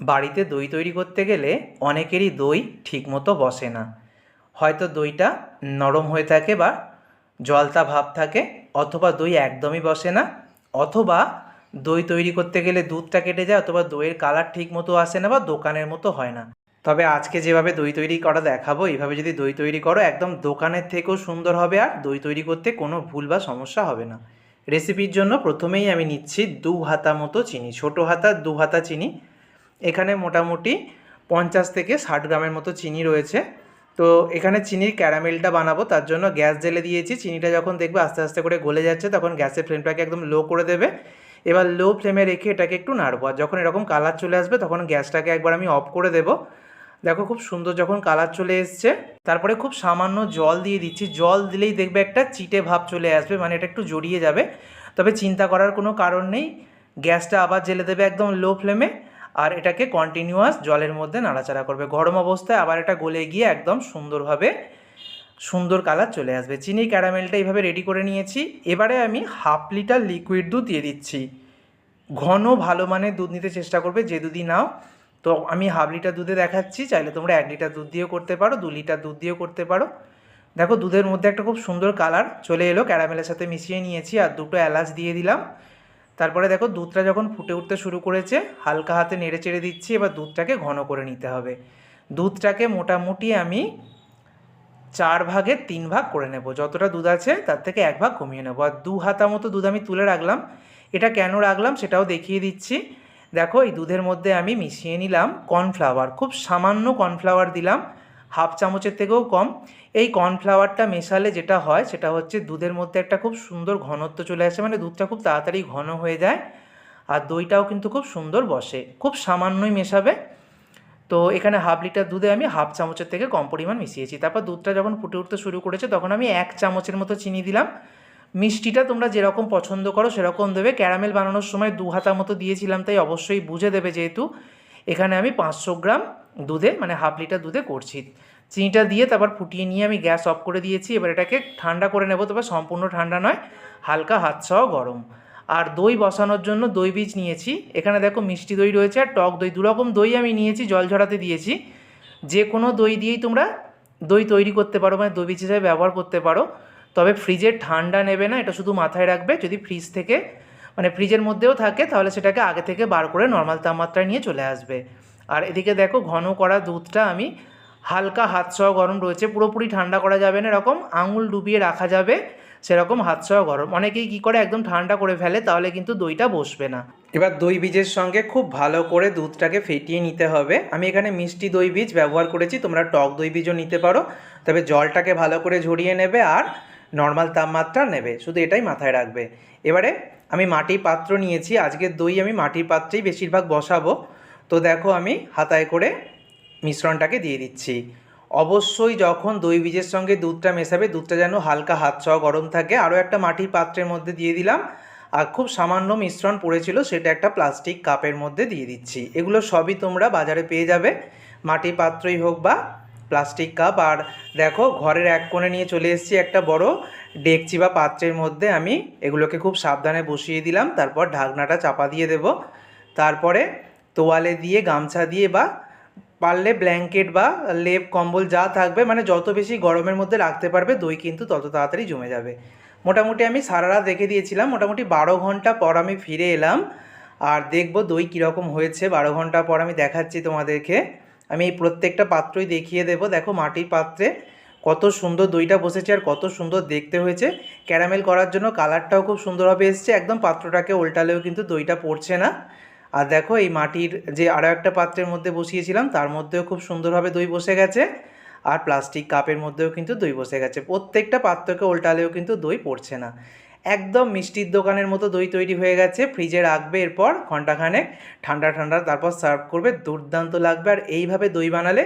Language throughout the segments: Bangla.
বাড়িতে দই তৈরি করতে গেলে অনেকেরই দই ঠিকমতো বসে না। হয়তো দইটা নরম হয়ে থাকে বা জলতা ভাব থাকে, অথবা দই একদমই বসে না, অথবা দই তৈরি করতে গেলে দুধটা কেটে যায়, অথবা দইয়ের কালার ঠিক মতো আসে না বা দোকানের মতো হয় না। তবে আজকে যেভাবে দই তৈরি করা দেখাবো, এইভাবে যদি দই তৈরি করো, একদম দোকানের থেকেও সুন্দর হবে আর দই তৈরি করতে কোনো ভুল বা সমস্যা হবে না। রেসিপির জন্য প্রথমেই আমি নিচ্ছি দু হাতা মতো চিনি, ছোটো হাতা, দু হাতা চিনি। এখানে মোটামুটি পঞ্চাশ থেকে ষাট গ্রামের মতো চিনি রয়েছে। তো এখানে চিনির ক্যারামেলটা বানাবো, তার জন্য গ্যাস জেলে দিয়েছি। চিনিটা যখন দেখবে আস্তে আস্তে করে গলে যাচ্ছে, তখন গ্যাসের ফ্লেমটাকে একদম লো করে দেবে। এবার লো ফ্লেমে রেখে এটাকে একটু নাড়বো। আর যখন এরকম কালার চলে আসবে, তখন গ্যাসটাকে একবার আমি অফ করে দেবো। দেখো খুব সুন্দর যখন কালার চলে এসছে। তারপরে খুব সামান্য জল দিয়ে দিচ্ছি। জল দিলেই দেখবে একটা চিটে ভাব চলে আসবে মানে এটা একটু জড়িয়ে যাবে। তবে চিন্তা করার কোনো কারণ নেই। গ্যাসটা আবার জেলে দেবে একদম লো ফ্লেমে। আর এটাকে কন্টিনিউয়াস জলের মধ্যে নাড়াচাড়া করবে। গরম অবস্থায় আবার এটা গলে গিয়ে একদম সুন্দরভাবে সুন্দর কালার চলে আসবে। চিনি, ক্যারামেলটা এইভাবে রেডি করে নিয়েছি। এবারে আমি হাফ লিটার লিকুইড দুধ দিয়ে দিচ্ছি। ঘন, ভালো মানের দুধ নিতে চেষ্টা করবে, যে দুধই নাও। তো আমি হাফ লিটার দুধে দেখাচ্ছি, চাইলে তোমরা এক লিটার দুধ দিয়েও করতে পারো, দু লিটার দুধ দিয়েও করতে পারো। দেখো, দুধের মধ্যে একটা খুব সুন্দর কালার চলে এলো। ক্যারামেলের সাথে মিশিয়ে নিয়েছি আর দুটো এলাচ দিয়ে দিলাম। তারপরে দেখো দুধটা যখন ফুটে উঠতে শুরু করেছে, হালকা হাতে নেড়ে চেড়ে দিচ্ছি, এবার দুধটাকে ঘন করে নিতে হবে। দুধটাকে মোটামুটি আমি চার ভাগের তিন ভাগ করে নেব। যতটা দুধ আছে, তার থেকে এক ভাগ কমিয়ে নেব। আর দু হাতা মতো দুধ আমি তুলে রাখলাম। এটা কেন রাখলাম সেটাও দেখিয়ে দিচ্ছি। দেখো এই দুধের মধ্যে আমি মিশিয়ে নিলাম কর্নফ্লাওয়ার। খুব সামান্য কর্নফ্লাওয়ার দিলাম। হাফ চামচের থেকেও কম। এই কর্নফ্লাওয়ারটা মেশালে যেটা হয়, সেটা হচ্ছে দুধের মধ্যে একটা খুব সুন্দর ঘনত্ব চলে আসে মানে দুধটা খুব তাড়াতাড়ি ঘন হয়ে যায়। আর দইটাও কিন্তু খুব সুন্দর বসে, খুব সামান্যই মেশাবে। তো এখানে হাফ লিটার দুধে আমি হাফ চামচের থেকে কম পরিমাণ মিশিয়েছি। তারপর দুধটা যখন ফুটে উঠতে শুরু করেছে, তখন আমি এক চামচের মতো চিনি দিলাম। মিষ্টিটা তোমরা যেরকম পছন্দ করো, সেরকম দেবে। ক্যারামেল বানানোর সময় দু হাতা মতো দিয়েছিলাম, তাই অবশ্যই বুঝে দেবে যেহেতু। এখানে আমি পাঁচশো গ্রাম দুধে মানে হাফ লিটার দুধে করছি। চিনিটা দিয়ে তারপর ফুটিয়ে নিয়ে আমি গ্যাস অফ করে দিয়েছি, এবার এটাকে ঠান্ডা করে নেব। তবে সম্পূর্ণ ঠান্ডা নয়, হালকা হাত সহ গরম। আর দই বসানোর জন্য দই বীজ নিয়েছি। এখানে দেখো মিষ্টি দই রয়েছে আর টক দই দুরকম দই আমি নিয়েছি, জল ঝরাতে দিয়েছি। যে কোনো দই দিয়েই তোমরা দই তৈরি করতে পারো মানে দই বীজ হিসাবে ব্যবহার করতে পারো। তবে ফ্রিজের ঠান্ডা নেবে না, এটা শুধু মাথায় রাখবে। যদি ফ্রিজ থেকে মানে ফ্রিজের মধ্যেও থাকে, তাহলে সেটাকে আগে থেকে বার করে নর্মাল তাপমাত্রায় নিয়ে চলে আসবে। আর এদিকে দেখো ঘন করা দুধটা আমি হালকা হাত সহ গরম রয়েছে, পুরোপুরি ঠান্ডা করা যাবে না, এরকম আঙুল ডুবিয়ে রাখা যাবে, সেরকম হাত সহ গরম। অনেকেই কী করে একদম ঠান্ডা করে ফেলে, তাহলে কিন্তু দইটা বসবে না। এবার দই বীজের সঙ্গে খুব ভালো করে দুধটাকে ফেটিয়ে নিতে হবে। আমি এখানে মিষ্টি দই বীজ ব্যবহার করেছি, তোমরা টক দই বীজও নিতে পারো। তবে জলটাকে ভালো করে ঝরিয়ে নেবে আর নর্মাল তাপমাত্রা নেবে, শুধু এটাই মাথায় রাখবে। এবারে আমি মাটির পাত্র নিয়েছি, আজকের দই আমি মাটির পাত্রেই বেশিরভাগ বসাবো। তো দেখো আমি হাতায় করে মিশ্রণটাকে দিয়ে দিচ্ছি। অবশ্যই যখন দই বীজের সঙ্গে দুধটা মেশাবে, দুধটা যেন হালকা হাত ছ গরম থাকে, আরও একটা মাটির পাত্রের মধ্যে দিয়ে দিলাম। আর খুব সামান্য মিশ্রণ পড়েছিল, সেটা একটা প্লাস্টিক কাপের মধ্যে দিয়ে দিচ্ছি। এগুলো সবই তোমরা বাজারে পেয়ে যাবে, মাটির পাত্রই হোক বা প্লাস্টিক কাপ। আর দেখো, ঘরের এক কোণে নিয়ে চলে এসেছি একটা বড় ডেকচি বা পাত্রের মধ্যে। আমি এগুলোকে খুব সাবধানে বসিয়ে দিলাম, তারপর ঢাকনাটা চাপা দিয়ে দেব। তারপরে তোয়ালে দিয়ে, গামছা দিয়ে বা পারলে ব্ল্যাঙ্কেট বা লেপ, কম্বল যা থাকবে মানে যত বেশি গরমের মধ্যে রাখতে পারবে, দই কিন্তু তত তাড়াতাড়ি জমে যাবে। মোটামুটি আমি সারা রাত রেখে দিয়েছিলাম, মোটামুটি বারো ঘণ্টা পর আমি ফিরে এলাম। আর দেখব দই কীরকম হয়েছে, বারো ঘণ্টা পর আমি দেখাচ্ছি তোমাদেরকে। আমি এই প্রত্যেকটা পাত্রই দেখিয়ে দেবো। দেখো মাটির পাত্রে কত সুন্দর দইটা বসেছে আর কত সুন্দর দেখতে হয়েছে। ক্যারামেল করার জন্য কালারটাও খুব সুন্দরভাবে এসছে। একদম পাত্রটাকে উল্টালেও কিন্তু দইটা পড়ছে না। আর দেখো এই মাটির যে আরও একটা পাত্রের মধ্যে বসিয়েছিলাম, তার মধ্যেও খুব সুন্দরভাবে দই বসে গেছে। আর প্লাস্টিক কাপের মধ্যেও কিন্তু দই বসে গেছে। প্রত্যেকটা পাত্রকে উল্টালেও কিন্তু দই পড়ছে না। একদম মিষ্টির দোকানের মতো দই তৈরি হয়ে গেছে। ফ্রিজে রাখবে এরপর ঘন্টাখানেক ঠান্ডা ঠান্ডা, তারপর সার্ভ করবে। দুর্দান্ত লাগবে। আর এইভাবে দই বানালে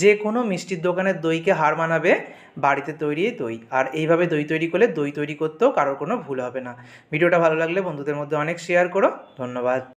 যে কোনো মিষ্টির দোকানের দইকে হার মানাবে বাড়িতে তৈরি দই। আর এইভাবে দই তৈরি করলে দই তৈরি করতেও কারোর কোনো ভুল হবে না। ভিডিওটা ভালো লাগলে বন্ধুদের মধ্যে অনেক শেয়ার করো। ধন্যবাদ।